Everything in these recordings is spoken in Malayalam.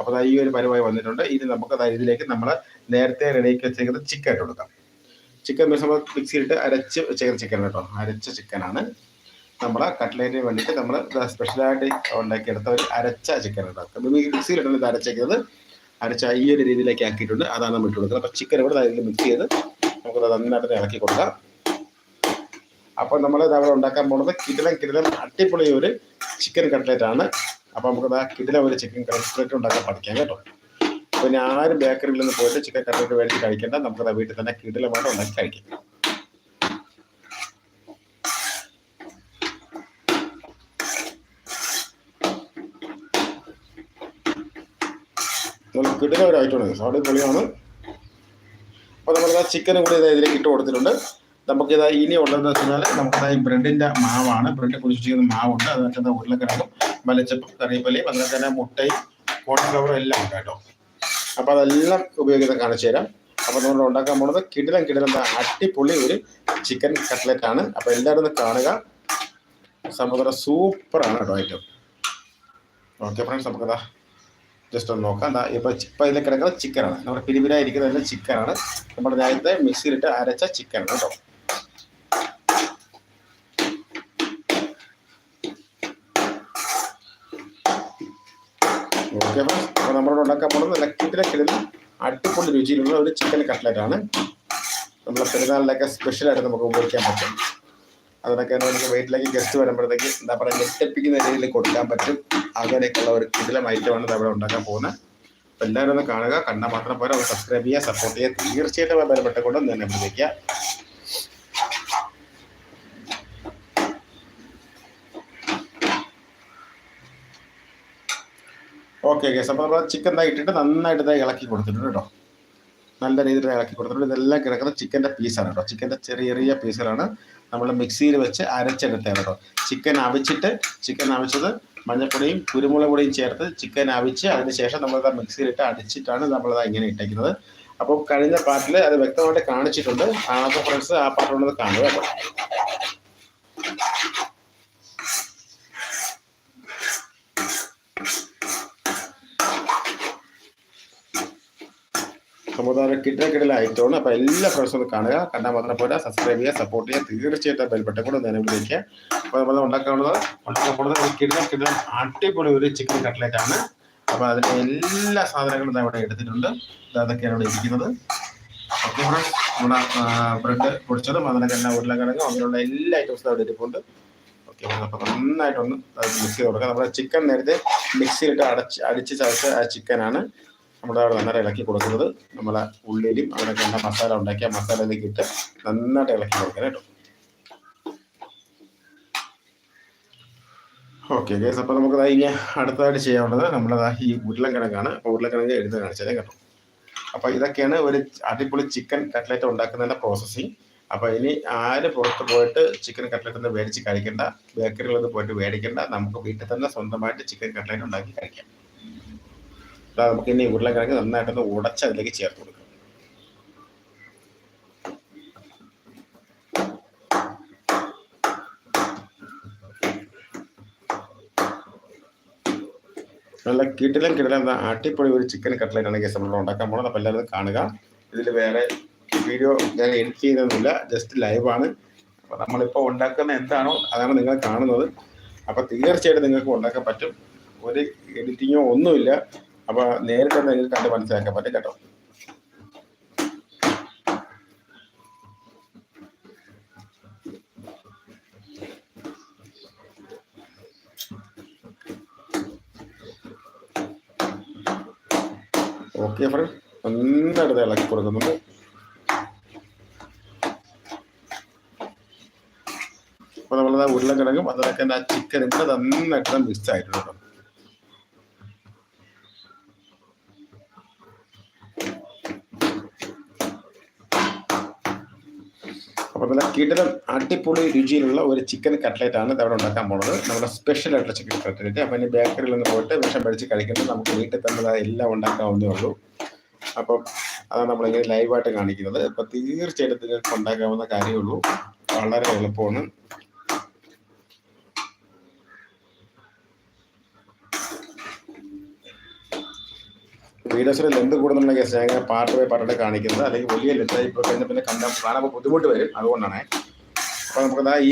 അപ്പോൾ ഈ ഒരു പരുവായി വന്നിട്ടുണ്ട്. ഇനി നമുക്ക് ഇതിലേക്ക് നമ്മൾ നേരത്തെ റെഡിയാക്കി വെച്ചേക്കുന്നത് ചിക്കൻ ഇട്ട് കൊടുക്കാം. ചിക്കൻ മിക്സ് നമ്മൾ മിക്സിയിലിട്ട് അരച്ച് വെച്ചേക്കുന്ന ചിക്കൻ കേട്ടോ. അരച്ച ചിക്കനാണ് നമ്മൾ കട്ട്ലേറ്റിന് വേണ്ടിയിട്ട് നമ്മൾ സ്പെഷ്യലായിട്ട് ഉണ്ടാക്കിയെടുത്ത ഒരു അരച്ച ചിക്കൻ ഉണ്ടാക്കുക മിക്സിയിലിട്ടാണ് ഇത് അരച്ചേക്കുന്നത്. അരച്ച ഈ ഒരു രീതിയിലേക്ക് ആക്കിയിട്ടുണ്ട്. അതാണ് നമ്മൾ ഇട്ട് കൊടുക്കുന്നത്. അപ്പോൾ ചിക്കൻ ഇവിടെ അതിൽ മിക്സ് ചെയ്ത് നമുക്കത് നന്നായിട്ട് ഇളക്കി കൊടുക്കാം. അപ്പോൾ നമ്മൾ അവിടെ ഉണ്ടാക്കാൻ പോകുന്നത് കിടിലം കിടിലം അടിപൊളി ഒരു ചിക്കൻ കട്ട്ലേറ്റ് ആണ്. അപ്പോൾ നമുക്ക് കിടിലം ഒരു ചിക്കൻ കട്ട്ലേറ്റ് ഉണ്ടാക്കാൻ പഠിക്കാം കേട്ടോ. പിന്നെ ആരും ബേക്കറിയിൽ നിന്ന് പോയിട്ട് ചിക്കൻ കട്ട്ലേറ്റ് മേടിച്ച് കഴിക്കേണ്ട. നമുക്കത് വീട്ടിൽ തന്നെ കിടിലമായിട്ട് ഉണ്ടാക്കി കഴിക്കാം. കിടിലം ഒരു ഐറ്റമാണ് പൊളിയാണ്. അപ്പോൾ നമ്മൾ ആ ചിക്കനും കൂടി ഇതിലേക്ക് ഇട്ട് കൊടുത്തിട്ടുണ്ട്. നമുക്കിത് ഇനി ഉള്ളതെന്ന് വെച്ചാൽ നമുക്കത് ഈ മാവാണ്. ബ്രെഡ് കുടിച്ചിരിക്കുന്ന മാവുണ്ട്. അത് വെച്ചാൽ ഉരുളക്കിഴങ്ങും മലച്ചപ്പും കറിവേപ്പിലയും അങ്ങനെ തന്നെ മുട്ടയും കോൺഫ്ലവറും എല്ലാം ഉണ്ട് കേട്ടോ. അപ്പോൾ അതെല്ലാം ഉപയോഗിക്കുന്നത് കാണിച്ചു തരാം. അപ്പോൾ നമ്മൾ ഉണ്ടാക്കാൻ പോകുന്നത് കിടിലം കിടിലം അടിപൊളി ഒരു ചിക്കൻ കട്ട്ലറ്റ് ആണ്. അപ്പോൾ എല്ലാവരും ഒന്ന് കാണുക. സമുദ്രം സൂപ്പറാണ് കേട്ടോ ഐറ്റം ഓക്കെ ഫ്രണ്ട്സ് നമുക്കതാ ജസ്റ്റ് ഒന്ന് നോക്കാം. എന്താ ഇപ്പോൾ ഇപ്പം ഇതിൽ കിടക്കുന്നത് ചിക്കനാണ് നമ്മുടെ പിരിപിരായിരിക്കുന്നതെല്ലാം ചിക്കനാണ് നമ്മുടെ നേരത്തെ മിക്സിയിലിട്ട് അരച്ച ചിക്കൻ കേട്ടോ. ഓക്കെ അപ്പോൾ നമ്മളോട് ഉണ്ടാക്കാൻ പോകുന്നത് നല്ല കിട്ടിലെ കിടന്ന് അടിപൊളി രുചിയിലുള്ള ഒരു ചിക്കൻ കട്ട്ലറ്റ് ആണ്. നമ്മളെ പെരുന്നാളിലൊക്കെ സ്പെഷ്യലായിട്ട് നമുക്ക് ഉപയോഗിക്കാൻ പറ്റും. അതിനൊക്കെ നമുക്ക് വീട്ടിലേക്ക് ഗസ്റ്റ് വരുമ്പോഴത്തേക്ക് എന്താ പറയുക ഞെട്ടിപ്പിക്കുന്ന രീതിയിൽ കൊടുക്കാൻ പറ്റും. അങ്ങനെയൊക്കെയുള്ള ഒരു കിടിലം ഐറ്റമാണ് നമ്മളെ ഉണ്ടാക്കാൻ പോകുന്നത്. അപ്പോൾ എല്ലാവരും ഒന്ന് കാണുക. കണ്ടാൽ മാത്രം പോരാ. സബ്സ്ക്രൈബ് ചെയ്യുക സപ്പോർട്ട് ചെയ്യുക. തീർച്ചയായിട്ടും ബലപ്പെട്ട കൊണ്ട് തന്നെ വിളിക്കുക. ഓക്കെ ഗേസ് അപ്പോൾ നമ്മൾ ചിക്കൻ ഇതാ ഇട്ടിട്ട് നന്നായിട്ട് ഇതായി ഇളക്കി കൊടുത്തിട്ടുണ്ട് കേട്ടോ. നല്ല രീതിയിൽ ഇളക്കി കൊടുത്തിട്ടുണ്ട്. ഇതെല്ലാം കിടക്കുന്നത് ചിക്കന്റെ പീസാണ് കേട്ടോ. ചിക്കന്റെ ചെറിയ ചെറിയ പീസുകളാണ് നമ്മൾ മിക്സിയിൽ വെച്ച് അരച്ചെടുത്തത് കേട്ടോ. ചിക്കൻ അവിച്ചിട്ട് ചിക്കൻ അവിച്ചത് മഞ്ഞൾപ്പൊടിയും കുരുമുളക് പൊടിയും ചേർത്ത് ചിക്കൻ അവിച്ച് അതിന് ശേഷം നമ്മളത് മിക്സിയിലിട്ട് അടിച്ചിട്ടാണ് നമ്മളത് ഇങ്ങനെ ഇട്ടേക്കുന്നത്. അപ്പോൾ കഴിഞ്ഞ പാർട്ടിൽ അത് വ്യക്തമായിട്ട് കാണിച്ചിട്ടുണ്ട്. കാണാത്ത ഫ്രണ്ട്സ് ആ പാർട്ടിലുള്ളത് കാണുക കേട്ടോ. കിടല ഐറ്റമാണ് അപ്പോൾ എല്ലാ ഫ്രണ്ട്സും ഒന്ന് കാണുക. കണ്ടാൽ മാത്രം പോരാ. സബ്സ്ക്രൈബ് ചെയ്യുക സപ്പോർട്ട് ചെയ്യുക. തീർച്ചയായിട്ടും ബെൽബട്ടൺ കൂടെ നേരം വിളിക്കുക അപ്പോൾ നമ്മൾ ഉണ്ടാക്കാനുള്ളത് ഉണ്ടാക്കാൻ പോകുന്നത് ഒരു കിടലം അടിപൊളി ഒരു ചിക്കൻ കട്ട്ലേറ്റ് ആണ്. അപ്പോൾ അതിന്റെ എല്ലാ സാധനങ്ങളും ഇവിടെ എടുത്തിട്ടുണ്ട്. അതൊക്കെയാണ് ഇവിടെ ഇരിക്കുന്നത്. നമ്മുടെ ബ്രെഡ് പൊടിച്ചതും അതിനൊക്കെ എല്ലാ ഉരുളക്കിഴങ്ങും അങ്ങനെയുള്ള എല്ലാ ഐറ്റംസും അവിടെ ഇരിപ്പുണ്ട് ഓക്കെ അപ്പോൾ നന്നായിട്ടൊന്ന് മിക്സ് ചെയ്ത് കൊടുക്കാം നമ്മുടെ ചിക്കൻ നേരത്തെ മിക്സിയിലിട്ട് അടച്ച് അടിച്ച് ചതച്ച ആ ചിക്കനാണ് നമ്മുടെ അവിടെ നന്നായിട്ട് ഇളക്കി കൊടുക്കുന്നത്. നമ്മളെ ഉള്ളിലും അതിനൊക്കെ കണ്ട മസാല ഉണ്ടാക്കിയ മസാലയിലേക്ക് ഇട്ട് നന്നായിട്ട് ഇളക്കി കൊടുക്കണം കേട്ടോ. ഓക്കെ ഗേസ് അപ്പോൾ നമുക്ക് ഇനി അടുത്തതായിട്ട് ചെയ്യാനുള്ളത് നമ്മളത് ഈ ഉരുളക്കിഴങ്ങാണ് ഉരുളക്കിഴങ്ങ് എഴുതി കാണിച്ചാലേ കേട്ടോ. അപ്പോൾ ഇതൊക്കെയാണ് ഒരു അടിപൊളി ചിക്കൻ കട്ട്ലറ്റ് ഉണ്ടാക്കുന്നതിന്റെ പ്രോസസ്സിങ് അപ്പോൾ ഇനി ആര് പുറത്ത് പോയിട്ട് ചിക്കൻ കട്ട്ലറ്റ് ഒന്ന് മേടിച്ച് കഴിക്കേണ്ട ബേക്കറികളൊന്നും പോയിട്ട് മേടിക്കേണ്ട നമുക്ക് വീട്ടിൽ തന്നെ സ്വന്തമായിട്ട് ചിക്കൻ കട്ട്ലറ്റ് ഉണ്ടാക്കി കഴിക്കാം. അതാ നമുക്ക് ഇനി ഉരുളക്കിഴങ്ങ് നന്നായിട്ടൊന്ന് ഉടച്ച് അതിലേക്ക് ചേർത്ത് കൊടുക്കാം. നല്ല കിടിലം കിടിലം അടിപൊളി ഒരു ചിക്കൻ കട്ട്ലറ്റ് ആണ് കേസ് നമ്മൾ ഉണ്ടാക്കാൻ പോകുന്നത് അപ്പോൾ എല്ലാവരും കാണുക. ഇതിൽ വേറെ വീഡിയോ ഞാൻ എഡിറ്റ് ചെയ്യുന്നൊന്നുമില്ല ജസ്റ്റ് ലൈവാണ് അപ്പോൾ നമ്മളിപ്പോൾ ഉണ്ടാക്കുന്ന എന്താണോ അതാണ് നിങ്ങൾ കാണുന്നത്. അപ്പോൾ തീർച്ചയായിട്ടും നിങ്ങൾക്ക് ഉണ്ടാക്കാൻ പറ്റും. ഒരു എഡിറ്റിങ്ങോ ഒന്നുമില്ല. അപ്പോൾ നേരിട്ട് നിങ്ങൾക്ക് കണ്ട് മനസ്സിലാക്കാൻ പറ്റും കേട്ടോ? ഓക്കെ ഫ്രണ്ട് നന്നായിട്ട് ഇളക്കി കൊടുക്കുന്നുണ്ട്. അപ്പോൾ നമ്മളത് ഉരുളക്കിഴങ്ങും അതിലൊക്കെ ആ ചിക്കനും കൂടെ നന്നായിട്ട് മിക്സ് ആയിട്ടുണ്ട് കേട്ടോ. അപ്പോൾ നല്ല കിടലം അടിപൊളി രുചിയിലുള്ള ഒരു ചിക്കൻ കട്ട്ലേറ്റ് ആണ് അവിടെ ഉണ്ടാക്കാൻ പോകുന്നത് നമ്മുടെ സ്പെഷ്യൽ ആയിട്ടുള്ള ചിക്കൻ കട്ട്ലേറ്റ് അപ്പം ഇനി ബേക്കറിയിൽ നിന്ന് പോയിട്ട് വിഷം പഠിച്ച് കഴിക്കുന്നത് നമുക്ക് വീട്ടിൽ തന്നെ എല്ലാം ഉണ്ടാക്കാവുന്നേ ഉള്ളൂ. അപ്പം അതാണ് നമ്മളിങ്ങനെ ലൈവായിട്ട് കാണിക്കുന്നത്. അപ്പം തീർച്ചയായിട്ടും നിങ്ങൾക്ക് ഉണ്ടാക്കാവുന്ന കാര്യമുള്ളൂ വളരെ എളുപ്പമാണ്. വീഡിയോസിൽ ലെന്ത് കൂടുന്നുണ്ടെങ്കിൽ ഞാൻ ഇങ്ങനെ പാർട്ട് ബൈ പാർട്ടായിട്ട് കാണിക്കുന്നത് അല്ലെങ്കിൽ വലിയ ലെന്തായി ഇപ്പോൾ കഴിഞ്ഞാൽ പിന്നെ കണ്ടാൽ കാണുമ്പോൾ ബുദ്ധിമുട്ട് വരും. അതുകൊണ്ടാണ്. അപ്പോൾ നമുക്കതാ ഈ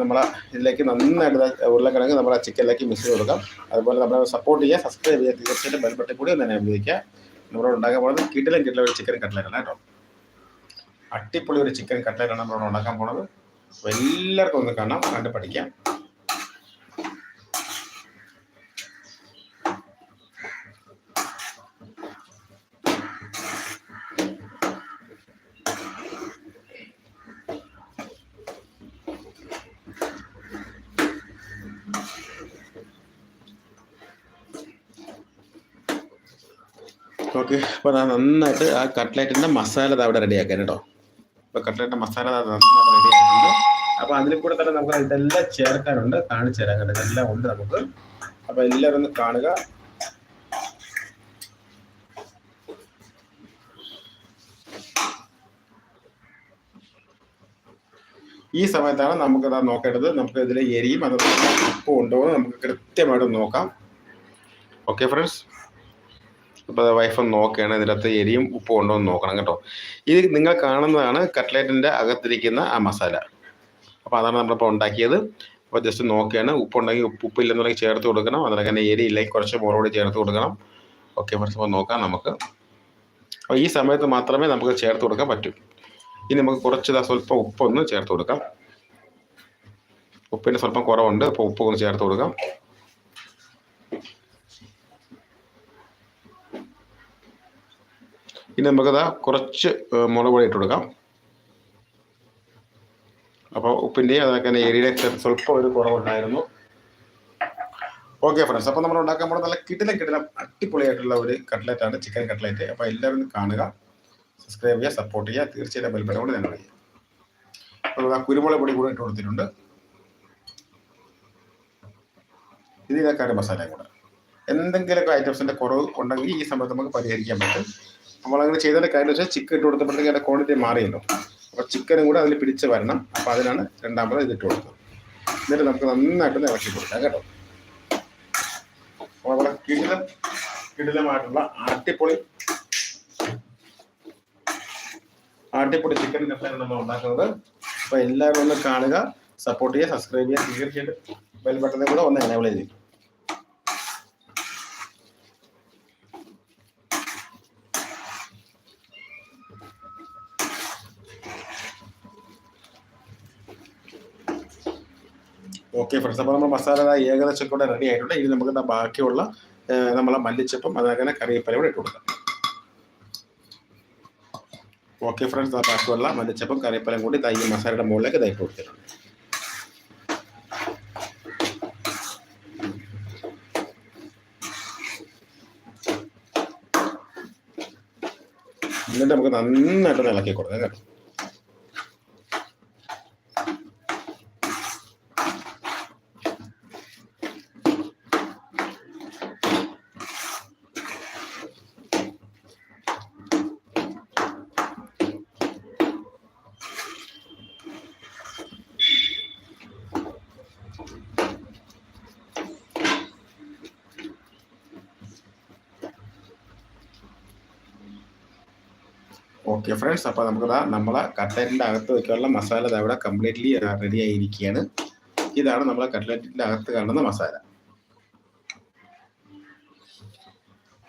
നമ്മളെ ഇതിലേക്ക് നന്നായിട്ട് ഉരുളക്കിഴങ്ങ് നമ്മളെ ചിക്കനിലേക്ക് മിക്സ് ചെയ്ത് കൊടുക്കാം. അതുപോലെ നമ്മളെ സപ്പോർട്ട് ചെയ്യുക സബ്സ്ക്രൈബ് ചെയ്യുക തീർച്ചയായിട്ടും ബെൽബട്ടൻ കൂടി ഒന്ന് ഉപയോഗിക്കുക. നമ്മളോട് ഉണ്ടാക്കാൻ പോകുന്നത് കിട്ടിലും കിട്ടില്ല ഒരു ചിക്കൻ കട്ട്ലറ്റാണ് കേട്ടോ. അട്ടിപ്പൊളി ഒരു ചിക്കൻ കട്ട്ലറ്റാണ് നമ്മളോട് ഉണ്ടാക്കാൻ പോണത് എല്ലാവർക്കും ഒന്ന് കാണാം കണ്ട് പഠിക്കാം. ഓക്കെ. അപ്പോൾ നന്നായിട്ട് ആ കട്ട്ലറ്റിന്റെ മസാല അവിടെ റെഡിയാക്കാൻ കേട്ടോ അപ്പോൾ കട്ട്ലറ്റിന്റെ മസാല നന്നായിട്ട് റെഡി ആയിട്ടുണ്ട് അപ്പോൾ അതിൽ കൂടെ തന്നെ നമുക്ക് ഇതെല്ലാം ചേർക്കാനുണ്ട്. കാണിച്ചു തരാൻ കേട്ടോ. ഇതെല്ലാം ഉണ്ട് നമുക്ക്. അപ്പോൾ എല്ലാവരും ഒന്ന് കാണുക. ഈ സമയത്താണ് നമുക്ക് അതാ നോക്കേണ്ടത്. നമുക്ക് ഇതിൽ എരിയും അത് ഉപ്പും ഉണ്ടോ നമുക്ക് കൃത്യമായിട്ട് നോക്കാം. Okay friends? അപ്പോൾ വൈഫ് നോക്കുകയാണ് ഇതിനകത്ത് എരിയും ഉപ്പും ഉണ്ടോ എന്ന് നോക്കണം കേട്ടോ. ഇത് നിങ്ങൾ കാണുന്നതാണ് കട്ട്ലേറ്റിന്റെ അകത്തിരിക്കുന്ന ആ മസാല അപ്പോൾ അതാണ് നമ്മളിപ്പോൾ ഉണ്ടാക്കിയത്. അപ്പോൾ ജസ്റ്റ് നോക്കുകയാണ് ഉപ്പുണ്ടെങ്കിൽ ഉപ്പ് ഉപ്പില്ലെന്നുണ്ടെങ്കിൽ ചേർത്ത് കൊടുക്കണം. അതിനൊക്കെ തന്നെ എരി ഇല്ലെങ്കിൽ കുറച്ച് കൂടി ചേർത്ത് കൊടുക്കണം. ഓക്കെ ഫ്രണ്ട്സ് അപ്പോൾ നോക്കാം നമുക്ക്. അപ്പോൾ ഈ സമയത്ത് മാത്രമേ നമുക്ക് ചേർത്ത് കൊടുക്കാൻ പറ്റൂ. ഇനി നമുക്ക് കുറച്ച് സ്വല്പം ഉപ്പൊന്ന് ചേർത്ത് കൊടുക്കാം. ഉപ്പിന്റെ സ്വല്പം കുറവുണ്ട്. അപ്പോൾ ഉപ്പ് ഒന്ന് ചേർത്ത് കൊടുക്കാം. ഇനി നമുക്കത് കുറച്ച് മുളക് പൊടി ഇട്ട് കൊടുക്കാം. അപ്പോൾ ഉപ്പിന്റെയും അതൊക്കെ തന്നെ എരിയുടെ സ്വല്പം ഒരു കുറവുണ്ടായിരുന്നു. ഓക്കെ ഫ്രണ്ട്സ് അപ്പോൾ നമ്മൾ ഉണ്ടാക്കാൻ പോകുന്നത് നല്ല കിടിലം കിടിലം അടിപൊളിയായിട്ടുള്ള ഒരു കട്ട്ലറ്റ് ആണ് ചിക്കൻ കട്ട്ലറ്റ്. അപ്പോൾ എല്ലാവരും കാണുക സബ്സ്ക്രൈബ് ചെയ്യുക സപ്പോർട്ട് ചെയ്യുക. തീർച്ചയായിട്ടും ബെൽബട്ടം കൂടെ ഞാൻ ചെയ്യുക അപ്പോൾ ആ കുരുമുളക് പൊടി കൂടെ ഇട്ട് കൊടുത്തിട്ടുണ്ട്. ഇത് ഇതൊക്കെ മസാലയും കൂടെ. എന്തെങ്കിലുമൊക്കെ ഐറ്റംസിന്റെ കുറവ് ഉണ്ടെങ്കിൽ ഈ സമയത്ത് നമുക്ക് പരിഹരിക്കാൻ പറ്റും. നമ്മളങ്ങനെ ചെയ്തതിന്റെ കാര്യം വെച്ചാൽ ചിക്കൻ ഇട്ട് കൊടുത്തപ്പോഴത്തേക്ക് അതിന്റെ ക്വാണ്ടിറ്റി മാറിയല്ലോ. അപ്പോൾ ചിക്കനും കൂടെ അതിൽ പിടിച്ച് വരണം. അപ്പോൾ അതിനാണ് രണ്ടാമത് ഇതിട്ട് കൊടുക്കുന്നത് എന്നിട്ട് നമുക്ക് നന്നായിട്ട് ഇറക്കി കൊടുക്കാം കേട്ടോ. അപ്പോൾ നമ്മളെ കിടിലം കിടിലമായിട്ടുള്ള ആട്ടിപ്പൊളി ആട്ടിപ്പൊടി ചിക്കൻ കട്ട്ലാണ് നമ്മൾ ഉണ്ടാക്കുന്നത്. അപ്പോൾ എല്ലാവരും ഒന്ന് കാണുക സപ്പോർട്ട് ചെയ്യുക സബ്സ്ക്രൈബ് ചെയ്യുക തീർച്ചയായിട്ടും ബെൽ ബട്ടണിൽ കൂടെ ഒന്ന് എനേബിൾ ചെയ്തിരിക്കും ഓക്കെ ഫ്രണ്ട്സ് അപ്പോൾ നമ്മൾ മസാല ഏകദേശം കൂടെ റെഡി ആയിട്ടുണ്ട്. ഇനി നമുക്ക് ബാക്കിയുള്ള നമ്മളെ മല്ലിച്ചപ്പം അതങ്ങനെ കറിവേപ്പില കൂടെ ഇട്ട് കൊടുക്കാം. ഓക്കെ ഫ്രണ്ട്സ് ആ ബാക്കിയുള്ള മല്ലിച്ചപ്പം കറിയപ്പലം കൂടി തൈ മസാലയുടെ മുകളിലേക്ക് തൈ കൊടുത്തിട്ടുണ്ട്. എന്നിട്ട് നമുക്ക് നന്നായിട്ട് ഇളക്കി കൊടുക്കാം കേട്ടോ. ഓക്കെ ഫ്രണ്ട്സ് അപ്പോൾ നമുക്ക് ദാ നമ്മളെ കട്ട്ലറ്റിന്റെ അകത്ത് വെക്കാനുള്ള മസാല ദാ ഇവിടെ കംപ്ലീറ്റ്ലി റെഡി ആയിരിക്കുകയാണ് ഇതാണ് നമ്മളെ കട്ട്ലറ്റിന്റെ അകത്ത് കാണുന്ന മസാല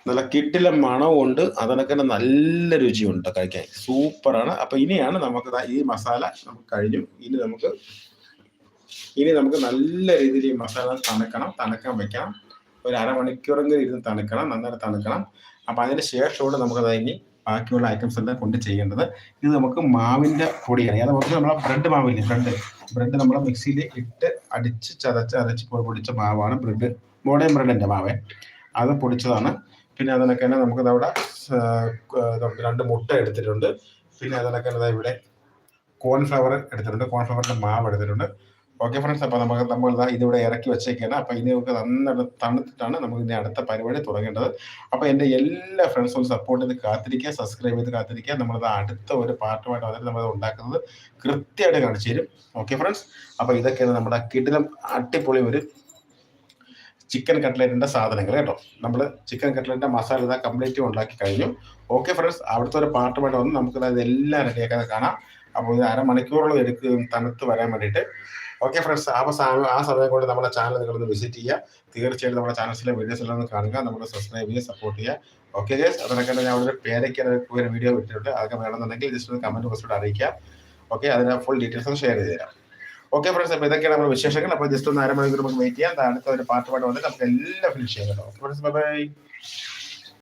നല്ല കിട്ടില മണവും ഉണ്ട്. അതിനൊക്കെ നല്ല രുചിയുണ്ട് കഴിക്കാൻ. സൂപ്പറാണ് അപ്പോൾ ഇനിയാണ് നമുക്ക് ഈ മസാല നമുക്ക് കഴിഞ്ഞു. ഇനി നമുക്ക് ഇനി നമുക്ക് നല്ല രീതിയിൽ ഈ മസാല തണുക്കണം. തണുക്കാൻ വെക്കണം. ഒരു അരമണിക്കൂറെങ്കിലും ഇരുന്ന് തണുക്കണം. നന്നായിട്ട് തണുക്കണം. അപ്പോൾ അതിന് ശേഷമാണ് നമുക്കത് ഇനി ബാക്കിയുള്ള ഐറ്റംസ് എല്ലാം കൊണ്ട് ചെയ്യേണ്ടത്. ഇത് നമുക്ക് മാവിന്റെ പൊടിയാണ്. അത് കുറച്ച് നമ്മളെ ബ്രെഡ് മാവില്ലേ? ബ്രെഡ് ബ്രെഡ് നമ്മൾ മിക്സിയിൽ ഇട്ട് അടിച്ച് ചതച്ച് അരച്ച് പൊടി പൊടിച്ച മാവാണ് ബ്രെഡ് മോഡേൺ ബ്രെഡിന്റെ മാവ്. അത് പൊടിച്ചതാണ്. പിന്നെ അതിനൊക്കെ തന്നെ നമുക്ക് അവിടെ രണ്ട് മുട്ട എടുത്തിട്ടുണ്ട്. പിന്നെ അതിനൊക്കെ ഇവിടെ കോൺഫ്ലവർ എടുത്തിട്ടുണ്ട്. കോൺഫ്ലവറിന്റെ മാവ് എടുത്തിട്ടുണ്ട്. ഓക്കെ ഫ്രണ്ട്സ് അപ്പോൾ നമുക്ക് നമ്മൾ ഇതിവിടെ ഇറക്കി വെച്ചേക്കാണ്. അപ്പോൾ ഇനി നമുക്ക് നന്നായിട്ട് തണുത്തിട്ടാണ് നമുക്ക് ഇനി അടുത്ത പരിപാടി തുടങ്ങേണ്ടത്. അപ്പോൾ എന്റെ എല്ലാ ഫ്രണ്ട്സും സപ്പോർട്ട് ചെയ്ത് കാത്തിരിക്കുക സബ്സ്ക്രൈബ് ചെയ്ത് കാത്തിരിക്കുക. നമ്മളത് അടുത്ത ഒരു പാർട്ടുമായിട്ട് വന്നിട്ട് നമ്മളത് ഉണ്ടാക്കുന്നത് കൃത്യമായിട്ട് കാണിച്ചു തരും. ഓക്കെ ഫ്രണ്ട്സ് അപ്പോൾ ഇതൊക്കെയാണ് നമ്മുടെ കിടിലം അടിപൊളി ഒരു ചിക്കൻ കട്ട്ലറ്റിന്റെ സാധനങ്ങൾ കേട്ടോ. നമ്മൾ ചിക്കൻ കട്ട്ലറ്റിന്റെ മസാല ഇതാ കംപ്ലീറ്റ് ഉണ്ടാക്കി കഴിഞ്ഞു. ഓക്കെ ഫ്രണ്ട്സ് അവിടുത്തെ ഒരു പാർട്ടുമായിട്ട് വന്ന് നമുക്ക് ഇതെല്ലാം റെഡിയാക്കാതെ കാണാം. അപ്പോൾ ഇത് അരമണിക്കൂറോളം എടുക്കും തണുത്ത് വരാൻ വേണ്ടിയിട്ട്. ഓക്കെ ഫ്രണ്ട്സ് ആ സമയം കൊണ്ട് നമ്മുടെ ചാനൽ നിങ്ങളൊന്ന് വിസിറ്റ് ചെയ്യുക. തീർച്ചയായിട്ടും നമ്മുടെ ചാനൽസിലെ വീഡിയോസ് എല്ലാം ഒന്ന് കാണുക. നമ്മൾ സബ്സ്ക്രൈബ് ചെയ്യുക സപ്പോർട്ട് ചെയ്യുക. ഓക്കെ ഗേസ് അതിനൊക്കെ ഞാൻ ഒരു പേരയ്ക്ക് ഒരു വീഡിയോ വിട്ടിട്ടുണ്ട് അതൊക്കെ വേണമെന്നുണ്ടെങ്കിൽ ജസ്റ്റ് ഒന്ന് കമന്റ് ബോക്സിലൂടെ അറിയിക്കുക. ഓക്കെ അതിന് ഫുൾ ഡീറ്റെയിൽസ് ഷെയർ ചെയ്ത് തരാം. ഓക്കെ ഫ്രണ്ട്സ് അപ്പോൾ ഇതൊക്കെയാണ് നമ്മുടെ വിശേഷങ്ങൾ. അപ്പോൾ ജസ്റ്റ് ഒന്ന് അരമണിക്കൂർ നമുക്ക് വെയിറ്റ് ചെയ്യാം. അടുത്ത ഒരു പാർട്ട് പാട്ട് വന്നിട്ട് നമുക്ക് എല്ലാം ഫിനിഷ് ചെയ്യാം കേട്ടോ. Friends bye